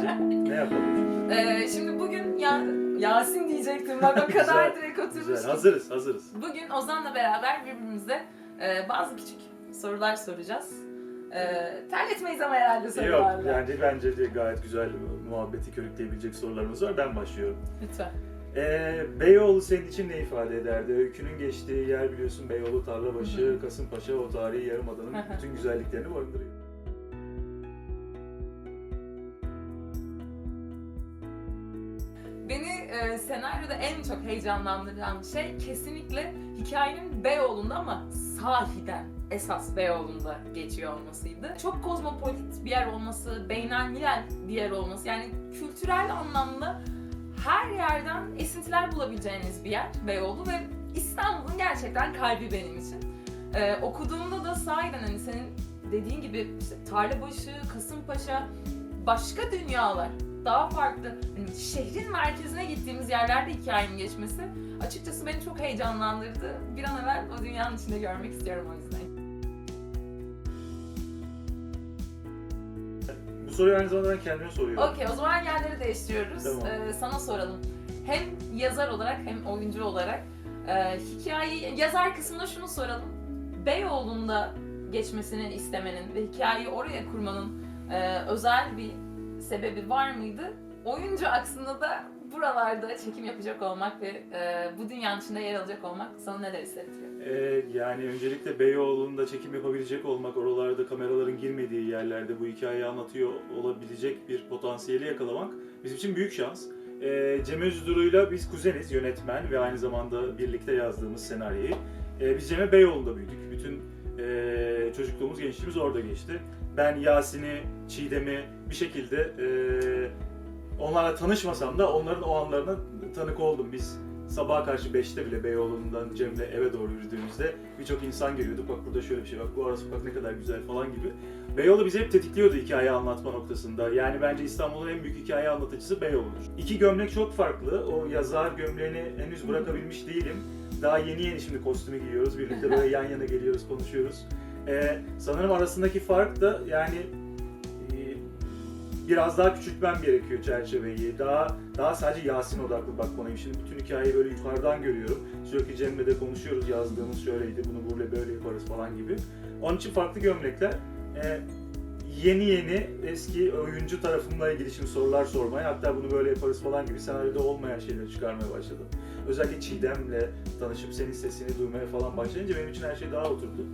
Ne yapalım? Ee, şimdi bugün ya Yasin diyecektim bak o kadar Güzel, direkt oturmuş. Güzel, ki. hazırız, hazırız. Bugün Ozan'la beraber birbirimize e, bazı küçük sorular soracağız. E, terletmeyiz ama herhalde Yok, sorularla. bence, bence de gayet güzel muhabbeti körükleyebilecek sorularımız var. Ben başlıyorum. Lütfen. Ee, Beyoğlu senin için ne ifade ederdi? Öykünün geçtiği yer biliyorsun Beyoğlu, Tarlabaşı. Kasımpaşa, o tarihi yarımadanın bütün güzelliklerini barındırıyor. E, senaryoda en çok heyecanlandıran şey kesinlikle hikayenin Beyoğlu'nda ama sahiden esas Beyoğlu'nda geçiyor olmasıydı. Çok kozmopolit bir yer olması, beynelmilel bir yer olması yani kültürel anlamda her yerden esintiler bulabileceğiniz bir yer Beyoğlu ve İstanbul'un gerçekten kalbi benim için. Ee, okuduğumda da sahiden hani senin dediğin gibi işte Tarlabaşı, Kasımpaşa, başka dünyalar, daha farklı hani şehrin merkezine gittiğimiz yerlerde hikayenin geçmesi açıkçası beni çok heyecanlandırdı. Bir an evvel o dünyanın içinde görmek istiyorum o yüzden. Bu soruyu aynı zamanda ben kendime soruyorum. Okey o zaman yerleri değiştiriyoruz. Tamam. Ee, sana soralım. Hem yazar olarak hem oyuncu olarak e, hikayeyi, yazar kısmında şunu soralım. Beyoğlu'nda geçmesini istemenin ve hikayeyi oraya kurmanın e, özel bir sebebi var mıydı? Oyuncu aksında da buralarda çekim yapacak olmak ve e, bu dünyanın içinde yer alacak olmak sana neler hissettiriyor? Ee, yani öncelikle Beyoğlu'nda çekim yapabilecek olmak, oralarda kameraların girmediği yerlerde bu hikayeyi anlatıyor olabilecek bir potansiyeli yakalamak bizim için büyük şans. Ee, Cem Özduru'yla biz kuzeniz, yönetmen ve aynı zamanda birlikte yazdığımız senaryoyu. Ee, biz Cem'e Beyoğlu'nda büyüdük. Bütün e, çocukluğumuz, gençliğimiz orada geçti. Ben Yasin'i, Çiğdem'i bir şekilde e, onlarla tanışmasam da onların o anlarına tanık oldum. Biz sabaha karşı 5'te bile Beyoğlu'ndan Cem'le eve doğru yürüdüğümüzde birçok insan görüyorduk. Bak burada şöyle bir şey, bak bu ara sokak ne kadar güzel falan gibi. Beyoğlu bizi hep tetikliyordu hikaye anlatma noktasında. Yani bence İstanbul'un en büyük hikaye anlatıcısı Beyoğlu'dur. İki gömlek çok farklı. O yazar gömleğini henüz bırakabilmiş değilim. Daha yeni yeni şimdi kostümü giyiyoruz. Birlikte böyle yan yana geliyoruz, konuşuyoruz. Ee, sanırım arasındaki fark da yani e, biraz daha küçültmem gerekiyor çerçeveyi. Daha daha sadece Yasin odaklı bakmalıyım. Şimdi bütün hikayeyi böyle yukarıdan görüyorum. Sürekli Cem'le de konuşuyoruz. Yazdığımız şöyleydi, bunu böyle böyle yaparız falan gibi. Onun için farklı gömlekler. Ee, yeni yeni eski oyuncu tarafımla ilgili şimdi sorular sormaya hatta bunu böyle yaparız falan gibi senaryoda olmayan şeyleri çıkarmaya başladım. Özellikle Çiğdem'le tanışıp senin sesini duymaya falan başlayınca benim için her şey daha oturdu.